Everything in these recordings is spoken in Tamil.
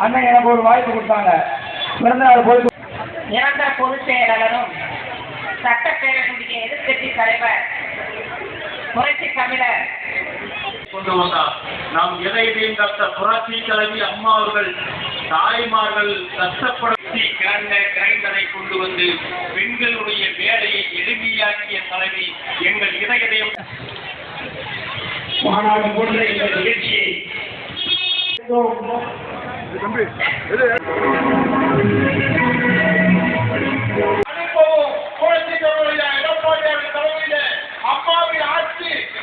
அண்ணன் எனக்கு ஒரு வாய்ப்பு கொடுத்தாங்க. பிறந்த நாள் போய் இறந்த பொதுச் செயலாளரும் சட்டப்பேரவையுடைய எதிர்க்கட்சி தலைவர் புரட்சி தமிழர். கொண்டு வந்தார். நாம் எதையும் டாக்டர் புரட்சி தலைவி அம்மா அவர்கள் தாய்மார்கள் கஷ்டப்படுத்தி கிடந்த கிரைண்டரை கொண்டு வந்து பெண்களுடைய வேலையை எளிமையாக்கிய தலைவி எங்கள் இதயதயம். மாநாடு போன்ற இந்த நிகழ்ச்சியை அனுப்பவும் புரட்சி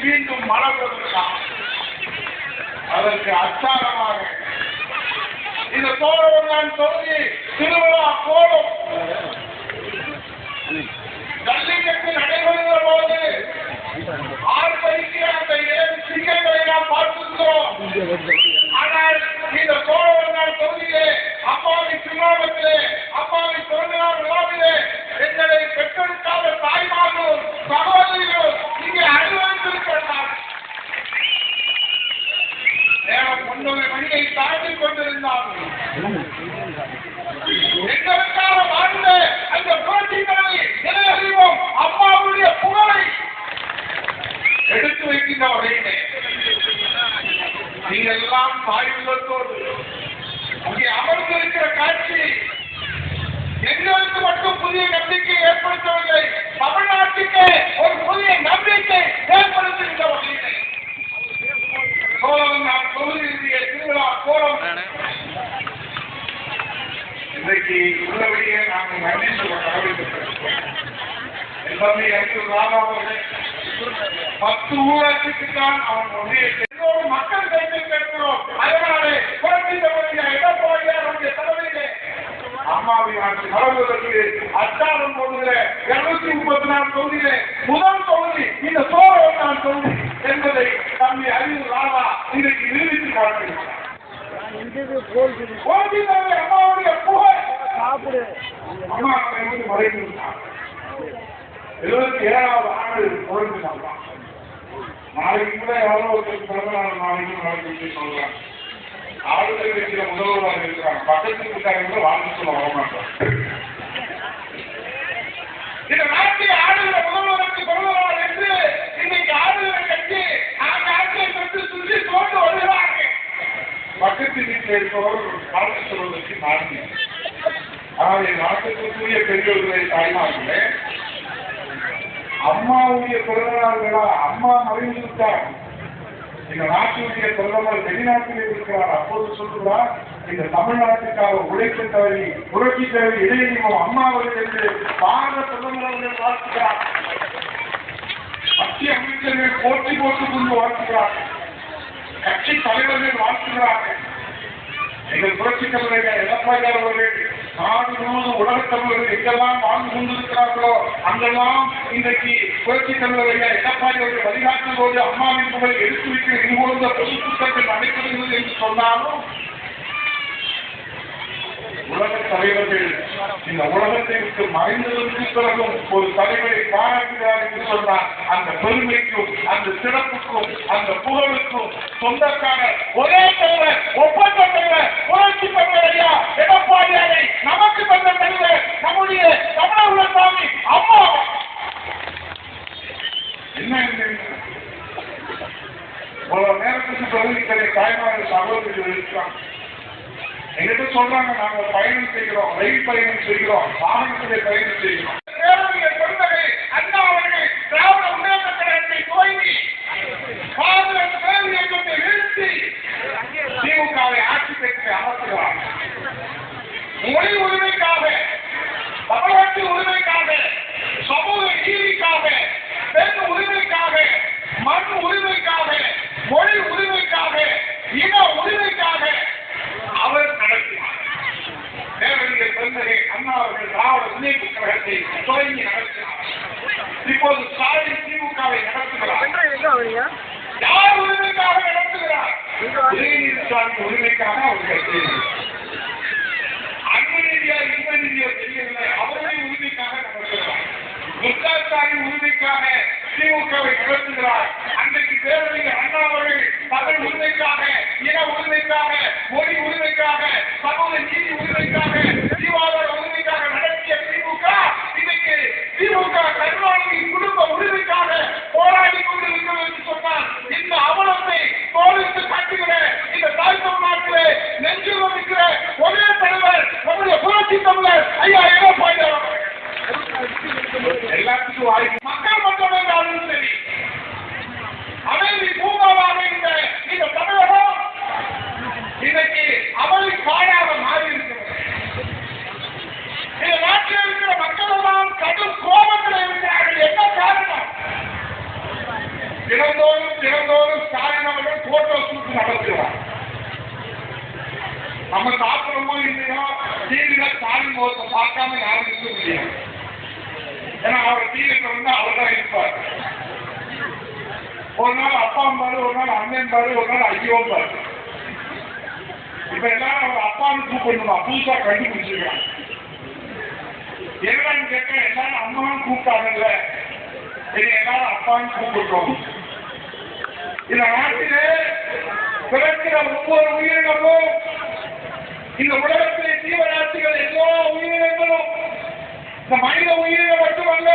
மீண்டும் மலர்வதற்காக அதற்கு அச்சாரமாக. இந்த சோழவன் தொகுதி திருவிழா கோலம் ஜல்லிக்கட்டு நடைபெறுகிற போது ஆர்ப்பரிக்கிற அந்த ஏழு சிங்கங்களை நாம் பார்த்திருக்கிறோம் ஆனால் இந்த சோழவன் தொகுதியிலே அம்மாவின் திருநாமத்திலே அம்மாவின் பிறந்தநாள் விழாவிலே எங்களை பெற்றெடுக்காத தாய்மார்களும் சகோதரிகளும் இங்கே அனுபவித்திருக்கிறார்கள் நேரம் ஒன்பது மணியை தாண்டி கொண்டிருந்தார்கள் எங்களுக்காக வாழ்ந்த அந்த புரட்சிகளை நிலையறிவோம் அம்மாவுடைய புகழை எடுத்து வைக்கின்ற வகையிலே நீங்கள் எல்லாம் தாய் உள்ளத்தோடு அங்கே அமர்ந்திருக்கிற காட்சி எங்களுக்கு மட்டும் புதிய நம்பிக்கை ஏற்படுத்தவில்லை தமிழ்நாட்டுக்கு ஒரு புதிய நம்பிக்கை ஏற்படுத்துகின்ற வகையிலே சோழன் நான் தொகுதியினுடைய திருவிழா கோலம் இன்றைக்கு உள்ளபடியே நாங்கள் நன்றி சொல்ல கடமைப்பட்டிருக்கிறோம் ராமாவர்கள் பத்து ஊராட்சிக்கு தான் அவன் எல்லோரும் மக்கள் கையில் கேட்கிறோம் அதனாலே புரட்சி தலைவர் எடப்பாடியார் அவருடைய தலைமையிலே அம்மாவின் ஆட்சி வளர்வதற்கு அச்சாரம் தொகுதியில இருநூத்தி முப்பத்தி நாலு தொகுதியிலே முதல் தொகுதி இந்த சோழவன் தொகுதி என்பதை தம்பி அறிவு ராதா இன்றைக்கு நிரூபித்து காட்டுகிறார் அம்மாவுடைய புகழ் அம்மா வந்து மறைந்து. எழுபத்தி ஏழாவது ஆண்டு குறைந்து நடந்தான் நாளைக்கு கூட யாரோ ஒருத்தர் பிறந்த நாள் நாளைக்கு நடந்துச்சு சொல்றேன் ஆளுநர் வைக்கிற முதல்வராக இருக்கிறாங்க. பக்கத்து வீட்டாங்க வாழ்ந்து சொல்ல வர வரமாட்டாங்க. இந்த நாட்டில் ஆளுநர் முதல்வருக்கு பிறந்தவர்கள் என்று இன்னைக்கு ஆளுநர் கட்சி அந்த ஆட்சியை பற்றி சுற்றி தோண்டு வருகிறார்கள். பக்கத்து வீட்டில் இருப்பவர் வாழ்ந்து சொல்வதற்கு நாடு ஆனால் என் நாட்டுக்குரிய பெரியவர்களை தாய்மார்களே அம்மாவுடைய பிறந்தநாள்களா? அம்மா மறைந்துவிட்டார் இந்த நாட்டினுடைய பிரதமர் வெளிநாட்டில் இருக்கிறார். அப்போது சொல்கிறார் இந்த தமிழ்நாட்டுக்காக உழைப்பு தவறி புரட்சி தவறி இடையணியும் அம்மா அவர்கள் என்று பாரத பிரதமர் அவர்கள் வாழ்த்துகிறார். மத்திய அமைச்சர்கள் போட்டி போட்டுக் கொண்டு வாழ்த்துகிறார். கட்சி தலைவர்கள் வாழ்த்துகிறார்கள். எங்கள் புரட்சி தலைவர்கள் எடப்பாடி அவர்கள் நாடு முழுவதும் உலக தமிழர்கள் எங்கெல்லாம் வாழ்ந்து கொண்டிருக்கிறார்களோ அங்கெல்லாம் இன்றைக்கு புரட்சி தலைவர்கள் எடப்பாடி அவர்கள் வழிகாட்டும் போது அம்மாவின் புகழை எடுத்து வைக்கிற இது போன்ற பொது கூட்டங்கள் நடைபெறுகிறது என்று சொன்னாலும் உலக தலைவர்கள் இந்த உலகத்திற்கு மறைந்ததற்கு பிறகும் ஒரு தலைவரை பாராட்டுகிறார் என்று சொன்னால் அந்த பெருமைக்கும் அந்த சிறப்புக்கும் அந்த புகழுக்கும் சொந்தக்கார ஒரே தலைவர் ஒப்பந்த தலைவர் புரட்சி தலைவர் ஐயா எடப்பாடியாரை நமக்கு தந்த தலைவர் நம்முடைய தமிழக சாமி அம்மா. என்ன இந்த இவ்வளவு நேரத்துக்கு பிறகு தாய்மார்கள் சகோதரிகள் இருக்கிறாங்க எங்கிட்ட சொல்றாங்க நாங்க பயணம் செய்கிறோம் ரயில் பயணம் செய்கிறோம் வாகனத்திலே பயணம் செய்கிறோம். அண்ணா திமுகவை ஆட்சி பெற்று அமர்த்துகிறார் மொழி உரிமை தமிழ்நாட்டு உரிமைக்காக சமூக நீதிக்காக பெண் உரிமைக்காக மண் உரிமைக்காக மொழி உரிமைக்காக இன உரிமைக்காக அவர் நடத்தினார் தேவனுடைய பெருந்தகை அண்ணா அவர்கள் திராவிட முன்னேற்ற கழகத்தை தொடங்கி நடத்தினார் இப்போது ஸ்டாலின் திமுகவை நடத்துகிறார். யார் உரிமைக்காக நடத்துகிறார்? உதயநிதி ஸ்டாலின் உரிமைக்காக அவர்கள் செய்கிறார் அன்பு நீதியா இன்ப நீதியா தெரியவில்லை. அவருடைய உரிமைக்காக நடத்துகிறார். முத்தாத்தாரின் உரிமைக்காக திமுகவை நடத்துகிறார். அன்றைக்கு பேரறிஞர் அண்ணா அவர்கள் தமிழ் உரிமைக்காக இன உரிமைக்காக மொழி உரிமைக்காக சமூக நீதி உரிமைக்காக ஜீவாதார உரிமைக்காக நடத்திய திமுக இன்னைக்கு திமுக கருணாநிதி குடும்ப உரிமைக்காக போராடி கொண்டிருக்கிறது என்று சொன்னால் இந்த அவலத்தை தோலுக்கு காட்டுகிற இந்த தாய் தமிழ்நாட்டிலே நெஞ்சில் வகிக்கிற ஒரே தலைவர் நம்முடைய புரட்சி தமிழர் ஐயா எடப்பாடி அவர்கள் எல்லாத்துக்கும் வாய்ப்பு மக்கள் மட்டும் இருந்தாலும் சரி அமைதி பூங்காவாக இந்த இந்த தமிழகம் இன்னைக்கு அமளி காடாக மாறி இருக்கிறது இந்த நாட்டில் இருக்கிற மக்கள் எல்லாம் கடும் கோபத்தில் இருக்கிறார்கள் என்ன காரணம் தினந்தோறும் தினந்தோறும் ஸ்டாலின் அவர்கள் போட்டோ ஷூட் நடத்துகிறார் நம்ம சாப்பிடுறோமோ இல்லையோ டிவியில ஸ்டாலின் முகத்தை பார்க்காம யாரும் இருக்க முடியாது ஏன்னா அவர் டிவிக்கு வந்து அவர் தான் இருப்பார் ஒரு அப்பா ஒரு நாள் அண்ணன் பாரு ஒரு நாள் ஐயோ பாரு இப்ப எல்லாரும் அவங்க அப்பான்னு கூப்பிடணுமா? புதுசா கண்டுபிடிச்சிருக்காங்க. என்னன்னு கேட்டா எல்லாரும் அம்மான்னு கூப்பிட்டாங்கல்ல. இனி எல்லாரும் அப்பான்னு கூப்பிடுறோம். இந்த நாட்டிலே பிறக்கிற ஒவ்வொரு உயிரினமும் இந்த உலகத்திலே ஜீவராசிகள் எல்லா உயிரினங்களும் இந்த மனித உயிரினம் மட்டுமல்ல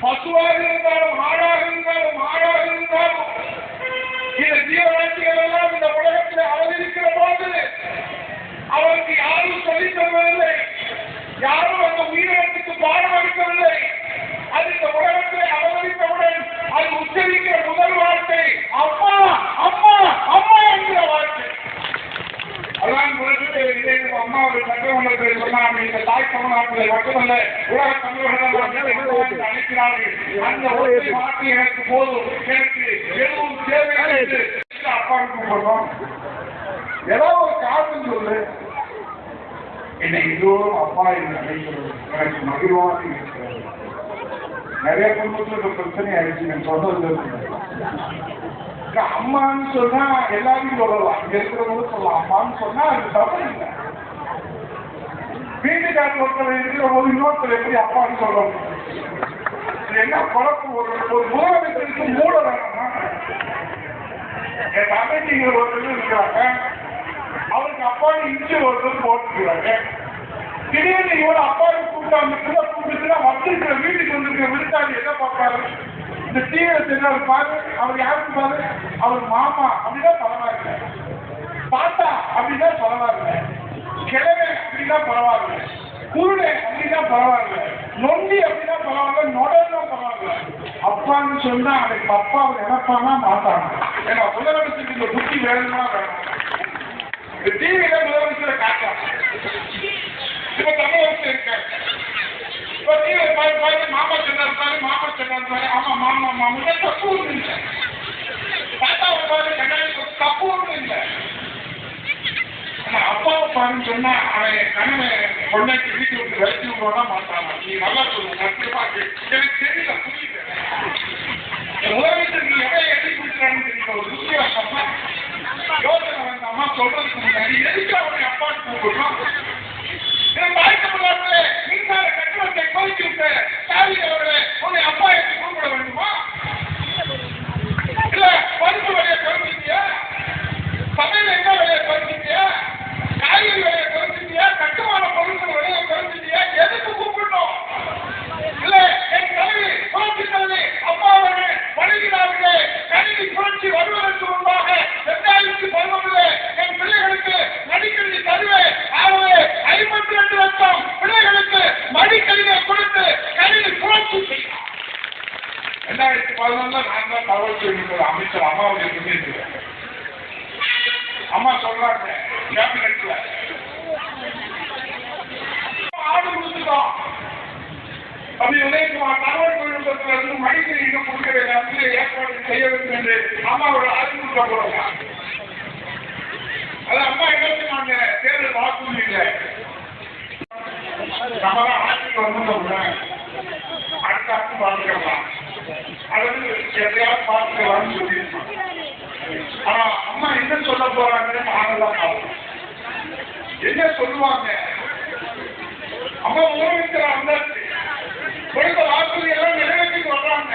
பசுவாக இருந்தாலும் ஆடாக இருந்தாலும் ஆடாக இருந்தாலும் இந்த ஜீவராட்சிகள் எல்லாம் இந்த உலகத்தில் அவதரிக்கிற போது அவருக்கு யாரும் சொல்லித் தருவதில்லை யாரும் அந்த உயிரிழந்த பாடம் அளிக்கவில்லை அது இந்த உலகத்தில் அவதரித்தவுடன் அது உச்சரிக்கிற முதல் வார்த்தை அம்மா அம்மா அம்மா என்கிற வார்த்தை அதான் உலகத்தை இதயம் அம்மாவுடைய சட்டமன்றத்தை சொன்னாங்க இந்த தாய் தமிழ்நாட்டில் மட்டுமல்ல உலக தமிழர்கள் அழைக்கிறார்கள் அந்த ஒற்றை வார்த்தை எனக்கு போதும் எனக்கு எதுவும் தேவை என்று அப்பாவுக்கு கூப்பிடுறோம் ஏதோ ஒரு காரணம் சொல்லு என்னை எல்லோரும் அப்பா எனக்கு மகிழ்வாக இருக்கிறது நிறைய குடும்பத்தில் பிரச்சனை ஆயிடுச்சு நான் சொன்னது அம்மான்னு சொன்னா எல்லாரையும் சொல்லலாம். இங்க சொல்லலாம். அம்மான்னு சொன்னா அது தப்பு இல்லை. வீட்டுக்காரர் ஒருத்தர் இருக்கிற ஒரு இன்னொருத்தர் எப்படி அப்பான்னு சொல்ல என்ன குழப்பம்? ஒரு ஒரு முதலமைச்சருக்கு மூட வேணாமா? என் தங்கச்சிங்க ஒருத்தர் இருக்கிறாங்க. அவருக்கு அப்பான்னு இஞ்சி ஒருத்தர் போட்டுக்கிறாங்க. திடீர்னு இவரு அப்பாவை கூப்பிட்டாங்க பிள்ளை கூப்பிட்டுன்னா வந்திருக்கிற வீட்டுக்கு வந்திருக்கிற விருந்தாளி என்ன பார்ப்பாரு? இந்த டிவியில தெரியாது பாரு அவர் யாருக்கு பாரு? அவர் மாமா அப்படிதான் பரவாயில்ல. தாத்தா அப்படின்னா பரவாயில்ல. கிழமை அப்படின்னா பரவாயில்ல. குருடை அப்படின்னா பரவாயில்ல. நொண்டி அப்படின்னா பரவாயில்ல. நொடன்னா பரவாயில்ல. அப்பான்னு சொன்னா அவனுக்கு அப்பா அவர் நினைப்பானா மாட்டாங்க ஏன்னா முதலமைச்சருக்கு இந்த புத்தி வேணும்னா வேணும். இந்த டிவியில முதலமைச்சரை காட்டாங்க இப்ப தமிழகத்தில் இருக்காரு இப்ப நீங்க பாரு பாரு மாமா சொன்னார் பாரு மாமா சொன்னார் பாரு. ஆமா மாமா மாமா. இது தப்பு ஒண்ணும் இல்லை. தாத்தாவை பாரு கண்ணாடி தப்பு ஒண்ணும் இல்லை. ஆனா அப்பாவை பாருன்னு சொன்னா அவன் கணவன் பொண்ணாக்கி வீட்டு விட்டு விரட்டி விடுவானா மாட்டானா நீ நல்லா சொல்லு சத்தியமா கேளு. எனக்கு தெரியல புரியல. என் முதலமைச்சர் நீ எதை எழுதி கொடுக்குறான்னு தெரியல ஒரு வித்தியாசமா யோசனை வேண்டாமா சொல்றதுக்கு முன்னாடி எதுக்கு அவனை அப்பான்னு கூப்பிடுறோம் என் தாய் தமிழ்நாட்டிலே மின்சார கட்டணத்தை கோரிக்கை விட்ட ஸ்டாலின் அவர்களே உன்னை அப்பா என்று கூப்பிட வேண்டுமா இல்ல பருப்பு விலையை குறைச்சிட்டியா சமையல் என்ன விலையை குறைச்சிட்டியா காய்கறி விலையை குறைச்சிட்டியா கட்டுமான பொருட்கள் விலையை குறைச்சிட்டியா எதுக்கு கூப்பிடணும் இல்ல என் தலைவி புரட்சி தலைவி அம்மா அவர்கள் வழங்கினார்களே கணினி புரட்சி வருவதற்கு முன்பாக இரண்டாயிரத்தி பதினொன்றுல என் பிள்ளைகளுக்கு மடிக்கல்வி தருவேன் ஆகவே ஐம்பத்தி ரெண்டு லட்சம் பிள்ளைகளுக்கு மடிக்கல்வியை கொடுத்து கணினி புரட்சி செய்யும் ரெண்டாயிரத்தி பதினொன்றுல நான் தான் தகவல் தொழில்நுட்ப அமைச்சர் அம்மாவுடைய சொல்லியிருக்கிறேன் அம்மா சொல்றாங்க கேபினெட்ல ஆடு கொடுத்துட்டோம் அப்படி உதயகுமார் தகவல் தொழில்நுட்பத்தில் இருந்து இன்னும் கொடுக்கிற நேரத்தில் ஏற்பாடு செய்ய வேண்டும் என்று அம்மாவோட அறிவுறுத்த போறாங்க அது அம்மா என்ன சொன்னாங்க தேர்தல் வாக்குறுதி நம்ம தான் ஆட்சிக்கு வந்துட்டோம்ல அடுத்த ஆட்சி பார்த்துக்கலாம் அது எதையாவது பார்த்துக்கலாம்னு சொல்லியிருக்கோம் ஆனா அம்மா என்ன சொல்ல போறாங்கன்னு நாங்கெல்லாம் பார்ப்போம். என்ன சொல்லுவாங்க? அம்மா முதலமைச்சர் வந்தாச்சு கொடுத்த வாக்குறுதி எல்லாம் நிறைவேற்றிட்டு வர்றாங்க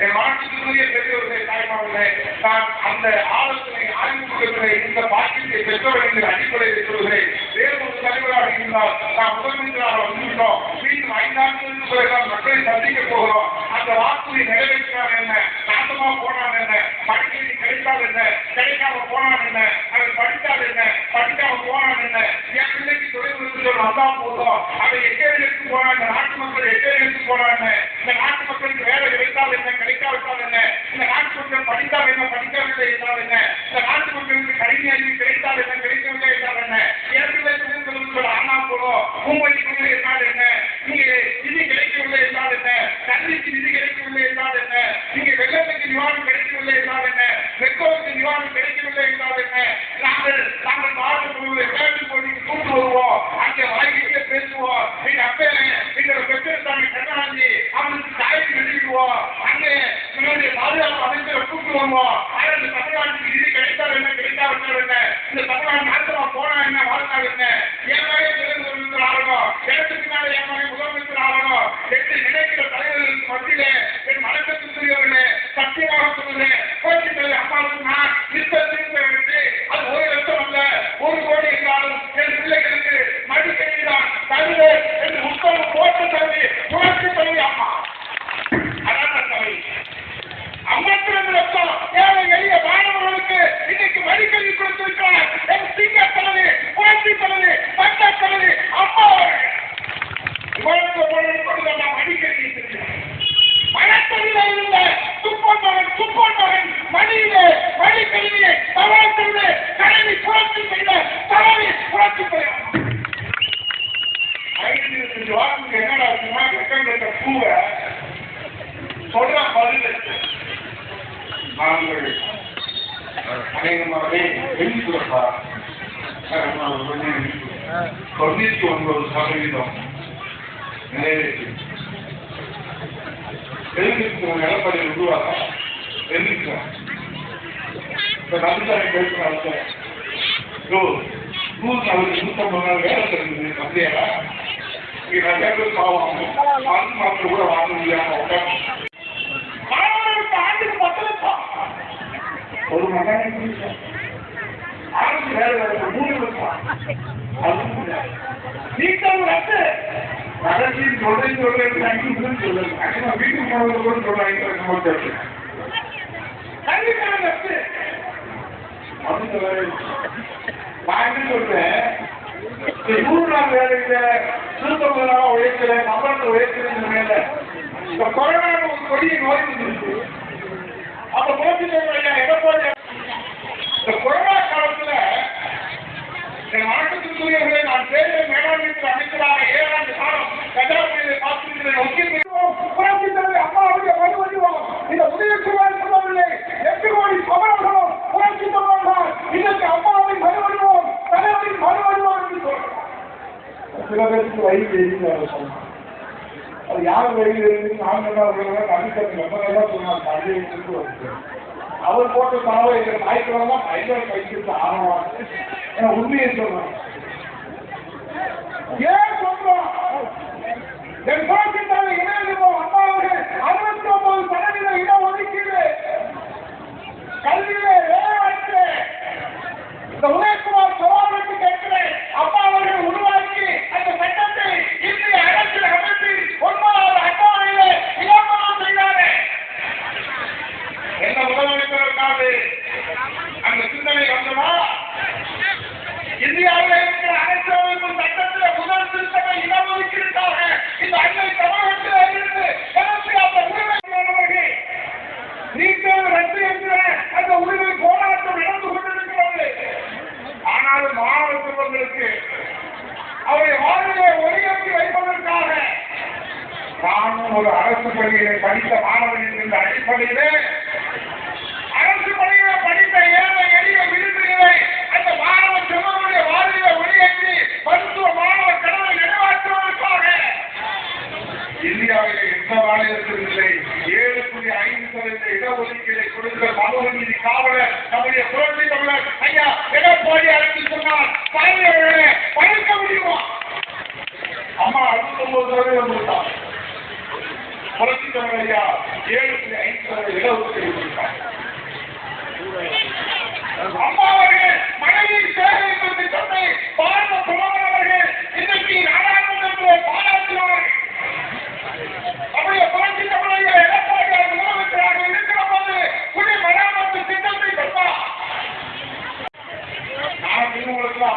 என் வாழ்க்கைக்குரிய பெரியவர்களே தாய்மார்களே நான் அந்த ஆலோசனை ஆய்வுகளை இந்த பாக்கியத்தை பெற்றவர் என்கிற அடிப்படையில் சொல்கிறேன் வேறு ஒரு தலைவராக நாம் முதலமைச்சராக வந்துவிட்டோம் மீண்டும் ஐந்தாண்டுகளுக்கு பிறகு நாம் மக்களை சந்திக்க போகிறோம் அந்த வாக்குறுதி நிறைவேற்றினார் என்ன நாசமா போனான் என்ன படிக்கை கிடைத்தால் என்ன கிடைக்காம போனான் என்ன அவன் படித்தால் என்ன படிக்காம போனான் என்ன என் பிள்ளைக்கு தொழில் வந்தா போதும் அதை எட்டே எடுத்து போனா இந்த நாட்டு மக்கள் எங்கே எடுத்து போனாங்க இந்த நாட்டு மக்கள் வேலை கிடைத்தால் என்ன கிடைக்காவிட்டால் என்ன இந்த நாட்டு மக்கள் படித்தால் என்ன படிக்கவில்லை என்றால் என்ன இந்த நாட்டு மக்களுக்கு கல்வி அறிவு கிடைத்தால் என்ன கிடைக்கவில்லை என்றால் என்ன ஏற்கனவே தொழில்நுட்பங்கள் ஆனா போதும் பூமதிக்குள்ள என்றால் என்ன இங்கே நிதி கிடைக்கவில்லை என்றால் என்ன கல்விக்கு நிதி கிடைக்கவில்லை என்றால் என்ன இங்கே வெள்ளத்துக்கு நிவாரணம் கிடைக்கவில்லை என்றால் என்ன மெட்ரோவுக்கு கிடைக்கவில்லை என்றால் என்ன? நாங்கள் நாங்கள் மாவட்ட குழுவை விளையாட்டு போட்டிக்கு கூட்டு வருவோம் அங்கே வாய்க்கிட்டே பேசுவோம் எங்க அப்பே எங்களோட பெற்றெடுத்தாங்க கருணாநிதி அவனுக்கு தாய்க்கு வெளியிடுவோம் அங்கே எங்களுடைய பாதுகாப்பு அமைச்சரை கூட்டு வருவோம் ஆனால் இந்த தமிழ்நாட்டுக்கு நிதி கிடைத்தால் என்ன கிடைக்காவிட்டால் என்ன இந்த தமிழ்நாடு நாட்டமா போனா என்ன வாழ்ந்தால் என்ன என் மேலே முதலமைச்சர் ஆகணும் எனக்கு மேலே என் மேலே முதலமைச்சர் ஆகணும் என்று நினைக்கிற தலைவர்களுக்கு மத்தியிலே என் மனக்கத்துக்குரியவர்களே சத்தியமாக சொல்லுகிறேன் கோடி தலைவர் அம்மாவுக்கு நான் திருத்த திருத்த எடுத்து அது ஒரு லட்சம் அல்ல ஒரு கோடி என்றாலும் என் பிள்ளைகளுக்கு மடிக்கணிதான் தருது என்று உத்தரவு போட்டு தருவி புரட்சி தருவி அம்மா அதான் தருவி ஐம்பத்தி ரெண்டு லட்சம் ஏழை எளிய மாணவர்களுக்கு இன்னைக்கு மடிக்கல்வி கொடுத்திருக்கிறார் என் சிங்க தலைவி புரட்சி தலைவி பட்ட தலைவி அம்மா அவர்கள் இவருக்கு போனது கொண்டு நான் மடிக்கல்வி மனத்தறியில இருந்த துப்பன் மகன் துப்பன் மகன் மணியிலே மணி கல்வியை தவறு செய்து தலைவி புரட்சி செய்த தலைவி புரட்சி செய்ய ஐந்து இருபத்தஞ்சு வாரத்துக்கு என்னடா இருக்குன்னா வெக்கம் கட்ட பூவை சொல்ற பதில் நாங்கள் அநேகமாகவே வெளிப்புறப்பா தொண்ணூத்தி ஒன்பது சதவீதம் நிறைவேற்றி எழுதிருக்கிற எடப்பாடி உருவாக எழுதிருக்கிறேன் இப்ப நம்பிக்கை பேசுறாங்க நூறு அவருக்கு நூற்றம்பது நாள் வேலை தெரிஞ்சது அப்படியா இங்க நிறைய பேர் பாவம் மருந்து மாத்திரை கூட வாங்க முடியாம உட்காந்து ஒரு மகன் அரசு வேலை வாய்ப்பு மூணு லட்சம் அது நீக்கம் ரத்து கடைசி சொல்றேன் சொல்றேன் சொல்லுங்க வீட்டுக்கு போனது கூட சொல்றாங்க கல்விக்கான சொல்றேன் நூறு நாள் வேலையில திருப்பதி உழைக்கல சம்பளத்தை உழைக்கிறேன் மேல இந்த கொரோனா ஒரு கொடிய நோய் வந்துருக்கு அப்ப நோக்கிட்டு எடப்பாடி இந்த கொரோனா காலத்துல என் வணக்கத்துக்குரியவர்களை நான் தேர்தல் மேலாண்மைக்கு அமைச்சராக ஏழாண்டு காலம் கஜா புயலை பார்த்திருக்கிறேன் ஒத்திகை புரட்சி தலைவர் அம்மாவுடைய மறுவடிவம் இந்த உதயகுமார் சொல்லவில்லை எட்டு கோடி சமரங்களும் புரட்சி தலைவர்கள் இதற்கு அம்மாவின் மறுவடிவம் தலைவரின் மறுவடிவம் என்று சில பேருக்கு வழி அது யார் வழி தெரியுது நாங்கள் அடிக்கிறது ரொம்ப நல்லா சொன்னாங்க. அடிக்கிறது வருது அவர் போட்டு கனவை எங்கள் நாய்க்கிறதா பயங்கர கைக்கு ஆரம்பம் என உண்மையை சொல்றேன். ஏன் சொல்றோம்? என் புரட்சித்தாவை இணைந்திருப்போம் அறுபத்தி ஒன்பது சதவீத இட ஒதுக்கீடு கல்வியிலே வேலைவாய்ப்பு இந்த உதயகுமார் சவாலுக்கு இந்தியாவிலே இல்லை ஏழு புள்ளி ஐந்து சதவீத இடஒதுக்கீடை கொடுத்த சமூக காவலர் நம்முடைய புரட்சி தமிழர். ஐயா எடப்பாடி அரசு சொன்னால்? பழையவர்களே பழக்க முடியுமா? அம்மா அறுபத்தொன்பது சதவீதம் கொடுத்தார் புரட்சி தமிழர் ஐயா ஏழு புள்ளி ஐந்து இடஒதுக்கீடு அம்மா அவர்கள் மனைவி சேவை என்று சொன்னை பாரத பிரதமர் அவர்கள் இன்றைக்கு நாடாளுமன்றத்தில் பாராட்டினார்கள் நம்முடைய புரட்சி தமிழக எடப்பாடியார் முதலமைச்சராக இருக்கிற போது குடி மராமத்து திட்டத்தை சொன்னார் நான் உங்களுக்கு அமைச்சரவர்களே எங்க தொழிலை கல்வி சோழர் நல்ல சோழர் நல்ல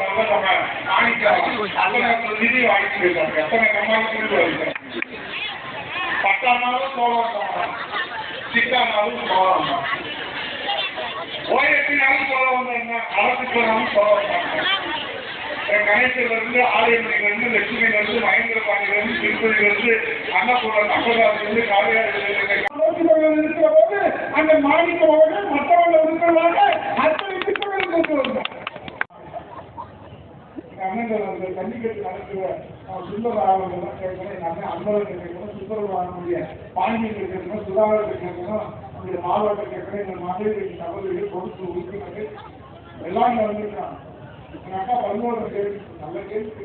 நம்ம காணிக்கலாம் நிதி வாங்கி போயிருக்காங்க எத்தனை கம்மாவுக்கு வருகிறேன் பத்தானாலும் சோழர் சித்தானாலும் சோழர் ஓயத்தினாலும் சோழர் வந்தாங்க அரசுக்குனாலும் கணேசிலிருந்து ஆலயமணிலிருந்து லட்சுமியிலிருந்து மகேந்திரபாணியிலிருந்து திருப்பதியிலிருந்து அன்னபூரன் அகதாசிலிருந்து காவியாரிலிருந்து இருக்கிற போது அந்த மாணிக்க அவர்கள் மற்றவர்கள் இருக்கிறதாக அத்தனை திட்டங்களும் கொண்டு வந்தார் அண்ணன் வந்து கண்டிக்கட்டு நடத்துவ கேட்கணும் எங்க அண்ணன் அன்பர்கள் கேட்கணும் சுந்தரராவனுடைய கேட்கணும் சுதாகர் கேட்கணும் இந்த மாவட்டம் கேட்கணும் இந்த மகளிர் சகோதரிகள் பொறுப்பு உறுப்பினர்கள். எல்லாம் நடந்துருக்காங்க. அக்கா பதினோரு கேள்வி நல்ல கேள்வி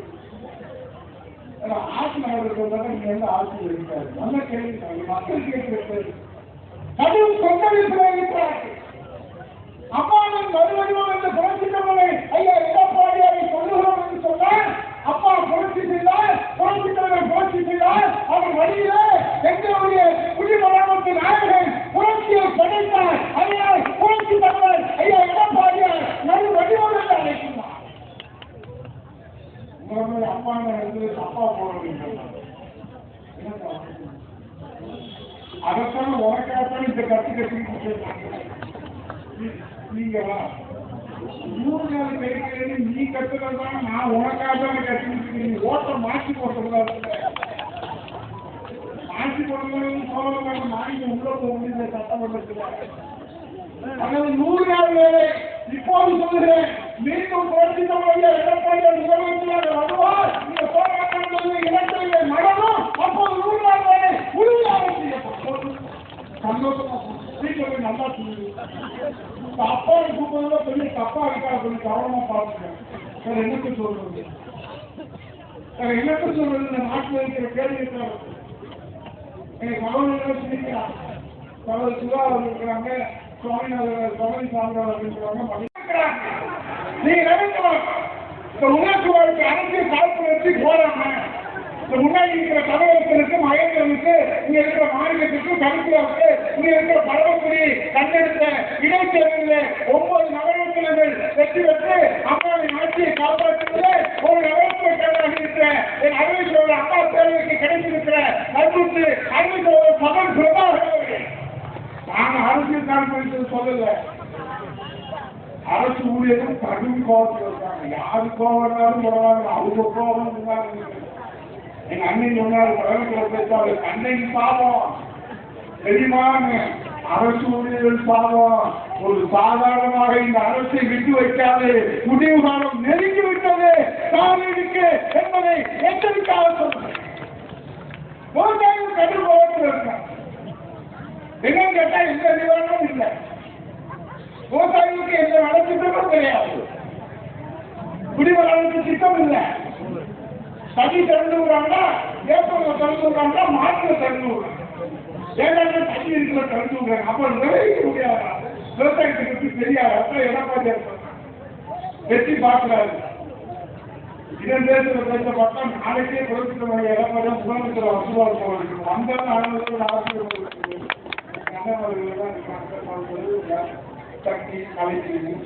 ஏன்னா ஆட்சி நகரத்தில் வந்து ஆட்சி இருக்காரு நல்ல கேள்வி மக்கள் கேட்கிற அதுவும் கொந்தளிப்பில் இருக்கிறார்கள் அம்மாவின் மறுவடிவம் என்று புரட்சித்தவரை ஐயா எடப்பாடியாரை சொல்லுகிறோம் என்று சொன்னால் அப்பா புரட்சி செய்தால் புரட்சித்தவரை புரட்சி செய்தார் அவர் வழியிலே எங்களுடைய குடிமராமத்து நாயகன் புரட்சியை படைத்தார். ஐயா புரட்சி தலைவர் ஐயா எடப்பாடியார் மறு வடிவம் என்று அழைக்கிறார் அம்மா அப்பா இருந்து அப்பா போடுறீங்க அதைத்தான் உனக்காகத்தான் இந்த கத்து கட்டி நீங்க வா நூறு நாள் கிடைக்கிறது நீ கத்துறதா நான் உனக்காக தான் கட்டிட்டு நீ ஓட்ட மாற்றி போட்டுறதா மாற்றி போடுறது சோழர்கள் மாறி உள்ள போக முடியல சட்டமன்றத்தில் அதாவது நூறு நாள் வேலை இப்போது சொல்லுகிறேன் மீண்டும் போட்டித்தவரையா எடப்பாடியார் முதலமைச்சராக வருவார். இந்த போராட்டத்தில் இலக்கையை நடனும் அப்போது நூறு நாள் வேலை உறுதியாக செய்யப்படும் நல்லா சொல்லுங்க இந்த அப்பாவை பெரிய தப்பா இருக்கா? கொஞ்சம் கவனமா வேற சொல்றது? வேற சொல்றது? இந்த நாட்டில் இருக்கிற கேள்வி இருக்கிறாங்க கவனம் சுதா இருக்கிறாங்க. சுவாமி சாமி அவர்கள் இருக்கிறாங்க நீ நினைக்கலாம் இந்த உணர்ச்சி வாழ்க்கை அரசியல் காலத்தில் வச்சு போறாங்க இந்த முன்னாடி இருக்கிற தமிழகத்திற்கு மகேந்திரனுக்கு இங்க இருக்கிற மாநிலத்திற்கு கருத்துக்கு இங்க இருக்கிற பரவக்குடி கண்டெடுத்த இடைத்தேர்தலில் ஒன்பது நகரத்தினர்கள் வெற்றி பெற்று அம்மாவின் ஆட்சியை காப்பாற்றுவதில் ஒரு நகரத்திற்காக இருக்கிற என் அறிவிச்சோட அம்மா தேர்தலுக்கு கிடைத்திருக்கிற நட்புக்கு அறிவிச்சோட சபன் பிரபாகர் அவர்கள் நாங்க அரசியல் காரணம் அரசு ஊழியர்கள் கடும் கோபத்தில் இருக்காங்க. யாரு கோபம் இருந்தாலும் பரவாயில்ல அவங்க கோபம் இருந்தாலும் எங்க அண்ணன் சொன்னாரு உலகத்தில் பேசாது கண்ணைக்கு பாவம். தெரியுமான்னு அரசு ஊழியர்கள் பாவம். ஒரு சாதாரணமாக இந்த அரசை விட்டு வைக்காது. முடிவு காலம் நெருங்கி விட்டது. காவிரிக்கு என்பதை எச்சரிக்கையாக சொல்றேன் விவசாயம் கடும் கோபத்தில் இருக்காங்க. என்னன்னு கேட்டா எந்த நிவாரணம் இல்லை. விவசாயிகளுக்கு எந்த வேலை திட்டமும் கிடையாது. குடிமராமத்து திட்டம் இல்லை. தண்ணி திறந்து விடுறாங்களா ஏப்பங்களை திறந்து விடுறாங்களா மாற்ற திறந்து விடுறாங்க ஏதாவது தண்ணி இருக்கிற திறந்து விடுறாங்க அப்ப நிறைய முடியாதா விவசாயத்தை பற்றி தெரியாது அப்ப எடப்பாடி வெற்றி பார்க்கிறாரு. இதன் தேசத்துல பேச பார்த்தா நாளைக்கே புரட்சித்தவரை எடப்பாடி முதலமைச்சர் வசூலா இருக்கணும் அந்த நாடுகளுக்கு அரசியல் சக்தி கலைஞர்கள்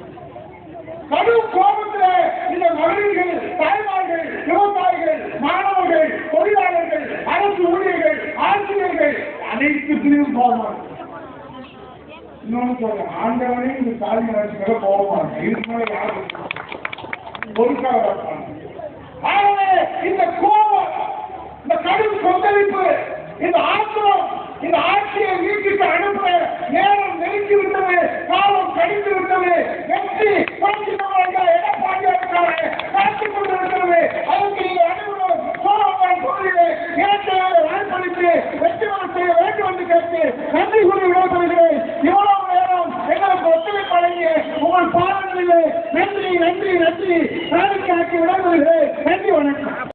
கடும் கோபத்தில் இந்த மகளிர்கள் தாய்மார்கள் விவசாயிகள் மாணவர்கள் தொழிலாளர்கள் அரசு ஊழியர்கள் ஆசிரியர்கள் அனைத்துத்திலையும் கோபமாக இன்னொன்னு சொல்றேன் ஆண்டவனே இந்த தாய் மேல போவாங்க இதுக்கு மேல யாரும் பொறுக்காக ஆகவே இந்த கோபம் இந்த கடும் கொந்தளிப்பு இந்த ஆத்திரம் இந்த ஆட்சியை வீட்டுக்கு அனுப்ப நேரம் நெருங்கி விட்டது காலம் கடிந்து விட்டது வெற்றி புரட்சி தமிழக எடப்பாடியாருக்காக காத்துக் கொண்டு விட்டது அதுக்கு இந்த அனைவரும் சோழமான் கோவிலே இரட்டையாக வாய்ப்பளித்து வெற்றி பெற செய்ய வேண்டும் என்று கேட்டு நன்றி கூறி விடைபெறுகிறேன். இவ்வளவு நேரம் எங்களுக்கு ஒத்துழைப்பு வழங்கிய உங்கள் பாடங்களிலே நன்றி நன்றி நன்றி. நாளைக்கு விடைபெறுகிறேன். நன்றி வணக்கம்.